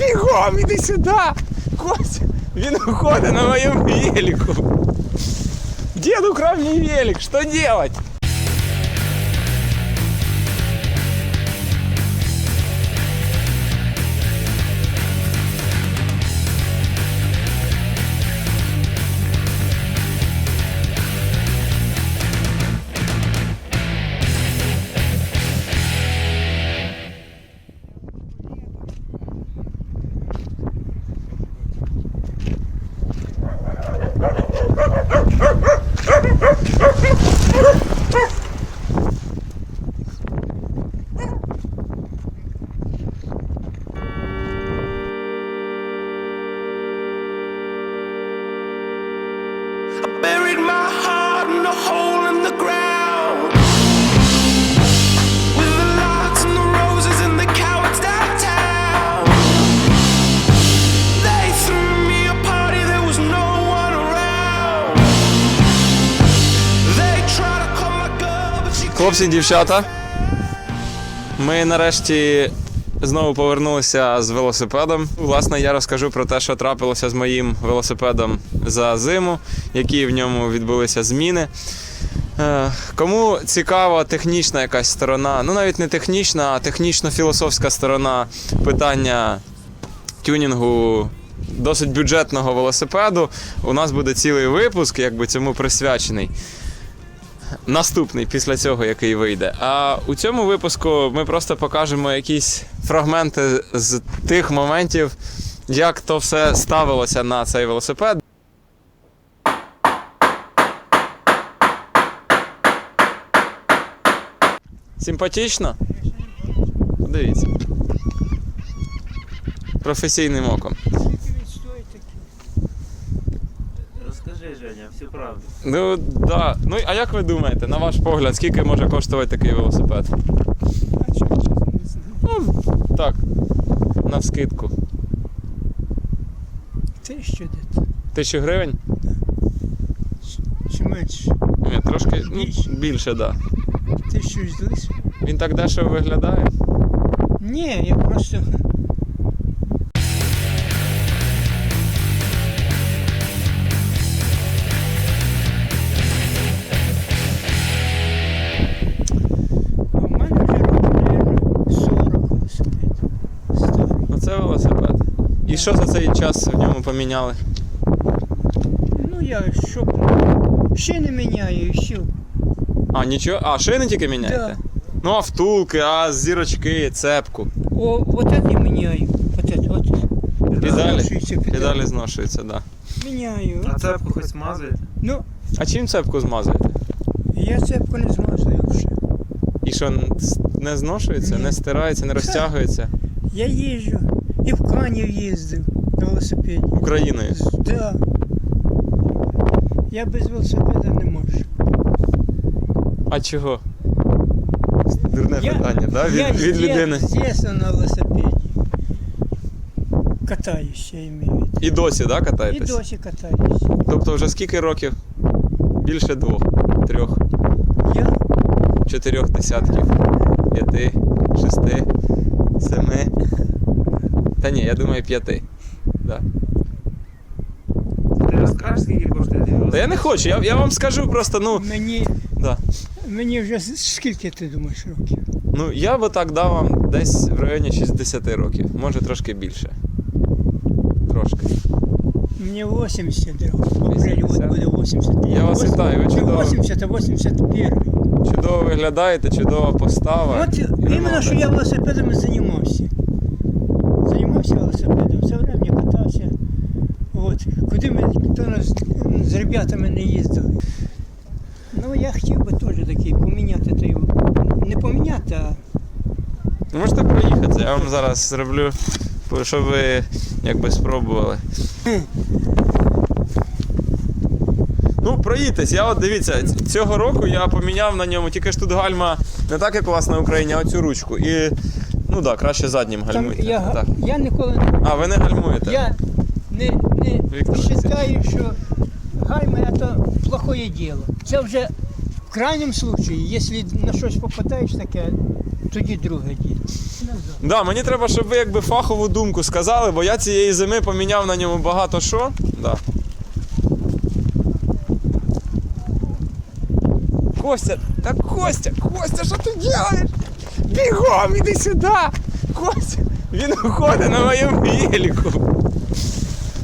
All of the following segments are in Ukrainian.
Бігом, іди сюди! Костя, він уходить на моєму велику. Дед украл мне велик, что делать? Хлопці, дівчата. Ми нарешті знову повернулися з велосипедом. Власне, я розкажу про те, що трапилося з моїм велосипедом за зиму, які в ньому відбулися зміни. Е, Кому цікава технічна якась сторона, ну навіть не технічна, а технічно-філософська сторона питання тюнінгу досить бюджетного велосипеду, у нас буде цілий випуск, якби цьому присвячений наступний після цього, який вийде. А у цьому випуску ми просто покажемо якісь фрагменти з тих моментів, як то все ставилося на цей велосипед. Симпатично? Подивіться. Професійним оком. Розкажи, Женя, всю правду. Ну да. Ну а як ви думаєте, на ваш погляд, скільки може коштувати такий велосипед? Ну, так, на скидку. Тисячу десь. Тисячу гривень? Чи менше? Ні, трошки ну, Більше? більше, так. Да. Тисячу здалися? Він так дешево виглядає. Ні, я просто. Що за цей час в ньому поміняли? Ну я що ще не міняю, і все. А, нічого. А, шини тільки міняєте? Ну, а втулки, а зірочки, цепку. О, вот это міняю. Вот это, вот. Педалі. Педалі зношуються, так. Да. Міняю. А цепку хоч смазуєте? Ну, А чим цепку змазуєте? я цепку не змазую вже. І що не зношується, Ні. не стирається, не розтягується Я їжджу. І в Канів їздив на велосипеді. Україною. З- Да. Я без велосипеда не можу. А чого? Дурне Я- питання, да? від, я від людини. дет- з на велосипеді. Катаюся, я маю. І досі, так, да, І досі катаюся. Тобто вже скільки років? Більше двох, трьох, Я чотирьох десятків, п'яти, шести, семи. Та ні, я думаю, п'яти. Да. Ти розкажеш, скільки коштує Та я не хочу, я, я вам скажу просто, ну, мені, да. мені вже скільки ти думаєш років? ну я би так дав вам десь в районі 60 років, може трошки більше. Трошки. Мені 80 років. От буде 80. Я вас вітаю, ви чудово. 80, а 81. Чудово виглядаєте, чудова постава. От І іменно, що я велосипедами займався. Займався велосипедом, все время катався. От. Куди ми то нас з ребятами не їздили. Ну, я хотів би теж такий поміняти той. Не поміняти, а Ну, Можете проїхатися, я вам зараз зроблю, щоб ви якби спробували. Ну, проїдьтесь, я от дивіться, цього року я поміняв на ньому, тільки ж тут гальма не так, як у вас на Україні, а оцю ручку. І ну так, да, краще заднім там гальмуйте. я, Так. я ніколи не. А, ви не гальмуєте? Я не, не Віктор вважаю, що гальма це плохое діло. Це вже в крайньому случаї, якщо на щось попадаєш таке, тоді друге діло. Да, мені треба, щоб ви якби фахову думку сказали, бо я цієї зими поміняв на ньому багато що. Да. Костя, та Костя, Костя, що ти робиш? Бігом, іди сюди! Костя, він уходить на моєму велику.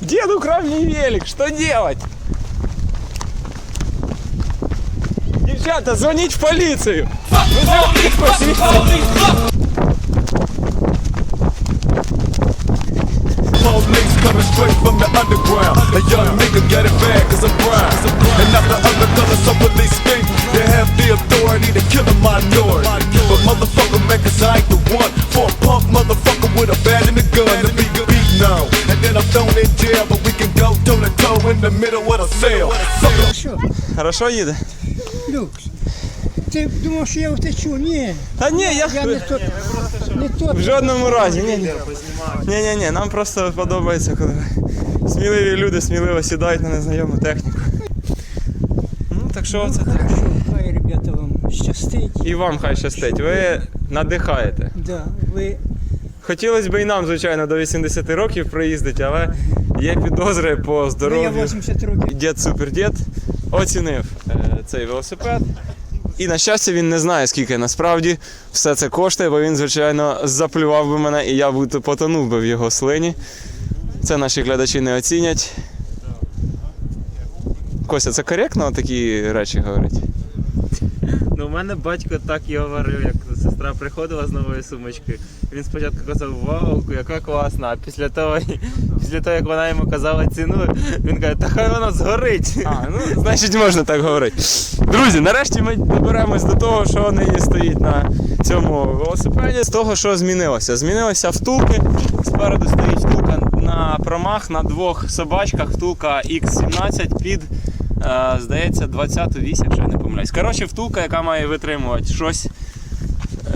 Дед украл мне велик, что делать? Девчата, звонить в полицию! Вызывайте полицию! Police coming straight from the underground. A young nigga got it bad cause I'm brown. And not the other color, so police the middle of the cell. Що, Хорошо їде? Люкс? Ти думав, що я втечу? Ні. Та ні, я Я не то. Не то. в жодному разі. Ні, ні. Ні, ні, ні, нам просто подобається, коли сміливі люди сміливо сідають на незнайому техніку. Ну, так що це так. Хай, ребята, вам щастить. І вам хай щастить. Ви надихаєте. Да, ви Хотілося б і нам, звичайно, до 80 років проїздити, але є підозри по Ну, я здоров'ю. 80 років. Дід Супердід оцінив е, цей велосипед. І на щастя, він не знає, скільки насправді все це коштує, бо він, звичайно, заплював би мене і я б потонув би в його слині. Це наші глядачі не оцінять. Костя, це коректно такі речі говорити? Ну, у мене батько так і говорив, як сестра приходила з новою сумочкою. Він спочатку казав, вау, яка класна, а після того, після того, як вона йому казала ціну, він каже, та хай вона згорить. А, ну, значить, можна так говорити. Друзі, нарешті ми доберемось до того, що нині стоїть на цьому велосипеді. З того, що змінилося. Змінилися втулки. Спереду стоїть втулка на промах на двох собачках. Втулка X17 під, е, здається, 20 вісь, якщо я не помиляюсь. Коротше, втулка, яка має витримувати щось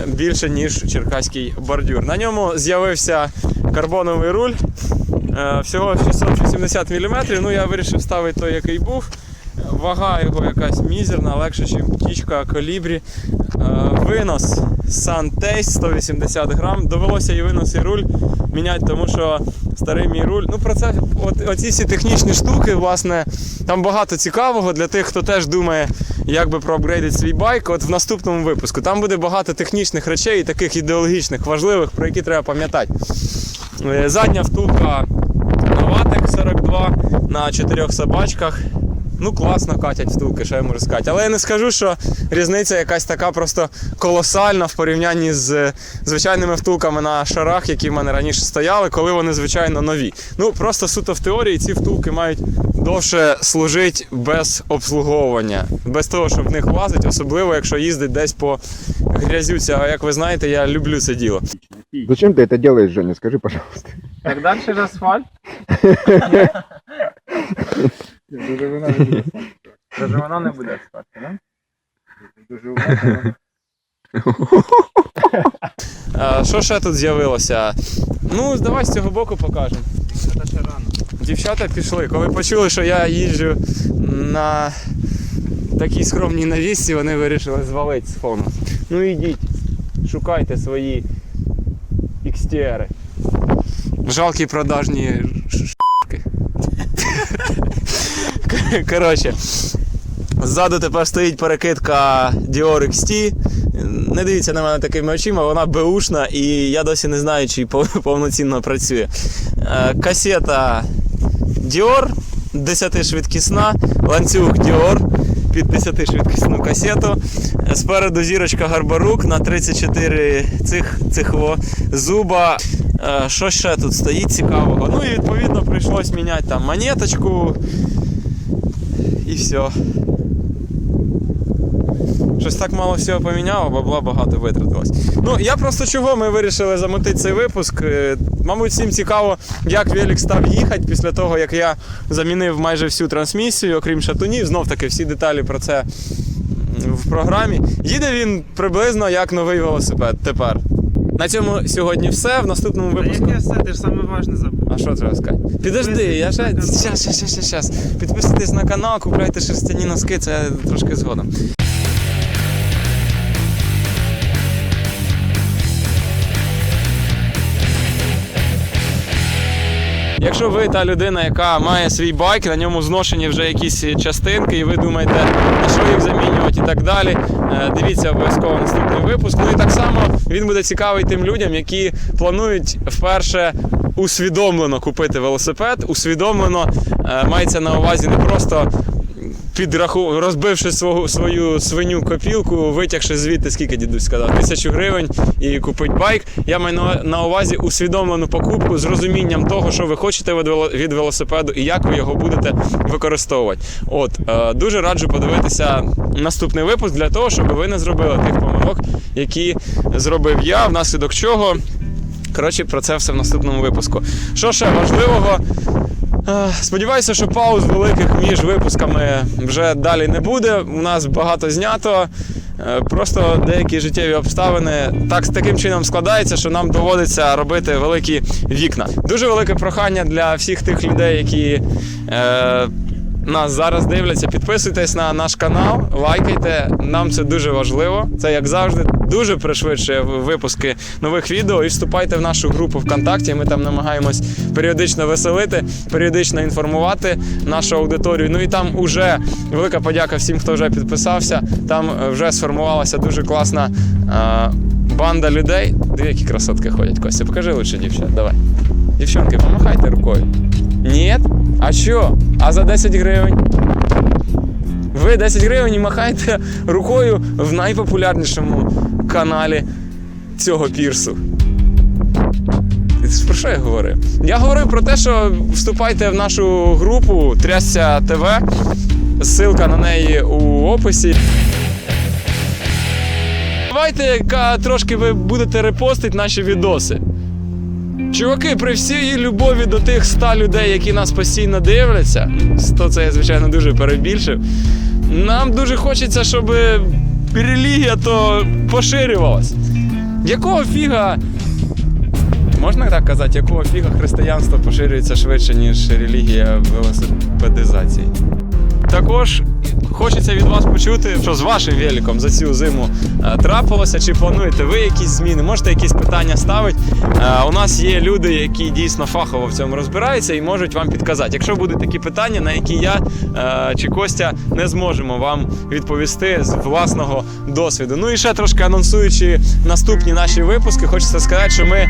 більше, ніж черкаський бордюр. На ньому з'явився карбоновий руль. Е, Всього 680 мм. Ну я вирішив ставити той, який був. Вага його якась мізерна, легше, ніж птічка колібрі. Е, Винос Suntaste 180 грам. Довелося і винос, і руль міняти, тому що старий мій руль. Ну про це от, оці всі технічні штуки, власне, там багато цікавого для тих, хто теж думає, як би проапгрейдити свій байк. От в наступному випуску там буде багато технічних речей, і таких ідеологічних, важливих, про які треба пам'ятати. Е, Задня втулка Новатек 42 на чотирьох собачках. Ну, класно катять втулки, що я можу сказати. Але я не скажу, що різниця якась така просто колосальна в порівнянні з звичайними втулками на шарах, які в мене раніше стояли, коли вони, звичайно, нові. Ну, просто суто в теорії ці втулки мають довше служити без обслуговування, без того, щоб в них лазить, особливо якщо їздить десь по грязюці. А як ви знаєте, я люблю це діло. Зачем ты это делаешь, Женя? Скажи, пожалуйста. Так далі ж асфальт. Дуже вона не буде. Даже вона не буде асфальт, так? Дуже А, Що ще тут з'явилося? Ну, давай з цього боку покажемо. Це ще рано. Дівчата пішли. Коли почули, що я їжджу на такій скромній навісці, вони вирішили звалити з фону. Ну ідіть, шукайте свої XTR. Жалкі продажні шки. Коротше. Ззаду тепер стоїть перекидка Dior XT. Не дивіться на мене такими очима, вона беушна і я досі не знаю, чи повноцінно працює. Е, Касета Dior 10-швидкісна, ланцюг Dior під 10-швидкісну касету. Е, Спереду зірочка Гарбарук на 34 цих, цих о, зуба. Е, Що ще тут стоїть цікавого? Ну і відповідно прийшлось міняти там монеточку. І все. Щось так мало всього поміняло, бабла багато витратилось. Ну, я просто чого ми вирішили замотити цей випуск. Е, Мабуть, всім цікаво, як Велик став їхати після того, як я замінив майже всю трансмісію, окрім шатунів. Знов таки всі деталі про це в програмі. Їде він приблизно як новий велосипед тепер. На цьому сьогодні все. В наступному випуску. яке все, ти ж саме важне забув. А що треба сказати? Підожди, я ще. Щас, щас, щас, щас. Підписуйтесь на канал, купляйте шерстяні носки, це трошки згодом. Якщо ви та людина, яка має свій байк, на ньому зношені вже якісь частинки, і ви думаєте, на що їх замінювати і так далі, е, дивіться обов'язково наступний випуск. Ну і так само він буде цікавий тим людям, які планують вперше усвідомлено купити велосипед. Усвідомлено е, мається на увазі не просто підраху, розбивши свого, свою свиню копілку, витягши звідти, скільки дідусь сказав, тисячу гривень і купить байк. Я маю на, увазі усвідомлену покупку з розумінням того, що ви хочете від велосипеду і як ви його будете використовувати. От е, дуже раджу подивитися наступний випуск для того, щоб ви не зробили тих помилок, які зробив я, внаслідок чого. Коротше, про це все в наступному випуску. Що ще важливого? Е, Сподіваюся, що пауз великих між випусками вже далі не буде. У нас багато знято. Е, Просто деякі життєві обставини так таким чином складаються, що нам доводиться робити великі вікна. Дуже велике прохання для всіх тих людей, які е, нас зараз дивляться. Підписуйтесь на наш канал, лайкайте. Нам це дуже важливо. Це як завжди дуже пришвидшує випуски нових відео. І вступайте в нашу групу ВКонтакті. Ми там намагаємось періодично веселити, періодично інформувати нашу аудиторію. Ну і там уже велика подяка всім, хто вже підписався. Там е, вже сформувалася дуже класна е, банда людей. Дві які красотки ходять. Костя, покажи лучше дівчат. Давай. Дівчонки, помахайте рукою. Ні? А що? А за 10 гривень? Ви 10 гривень і махаєте рукою в найпопулярнішому каналі цього пірсу. Про що я говорив? Я говорив про те, що вступайте в нашу групу Трясся ТВ. Ссылка на неї у описі. Давайте трошки ви будете репостити наші відоси. Чуваки, при всій любові до тих 100 людей, які нас постійно дивляться, 100 це я, звичайно, дуже перебільшив. Нам дуже хочеться, щоб релігія то поширювалась. Якого фіга. Можна так казати, якого фіга християнство поширюється швидше, ніж релігія велосипедизації? Також хочеться від вас почути, що з вашим великом за цю зиму е, трапилося, чи плануєте ви якісь зміни, можете якісь питання ставити. Е, У нас є люди, які дійсно фахово в цьому розбираються і можуть вам підказати. Якщо будуть такі питання, на які я е, чи Костя не зможемо вам відповісти з власного досвіду. Ну і ще трошки анонсуючи наступні наші випуски, хочеться сказати, що ми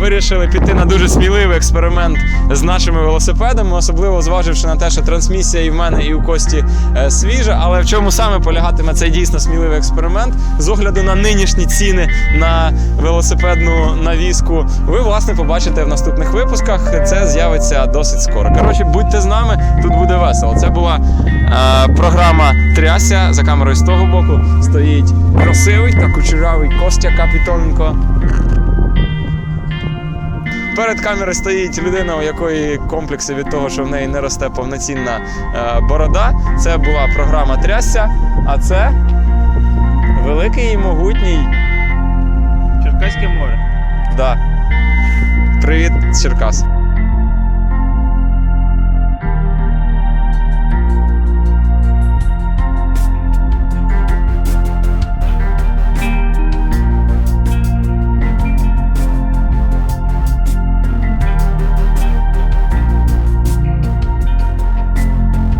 вирішили піти на дуже сміливий експеримент з нашими велосипедами, особливо зваживши на те, що трансмісія і в мене, і у Кості е, свіжа. Але в чому саме полягатиме цей дійсно сміливий експеримент з огляду на нинішні ціни на велосипедну навіску, ви власне побачите в наступних випусках. Це з'явиться досить скоро. Коротше, будьте з нами, тут буде весело. Це була е, програма Тряся. За камерою з того боку стоїть красивий та кучерявий Костя Капітоненко. Перед камерою стоїть людина, у якої комплекси від того, що в неї не росте повноцінна е, борода. Це була програма Трясся, а це великий і могутній. Черкаське море. Да. Привіт, Черкас.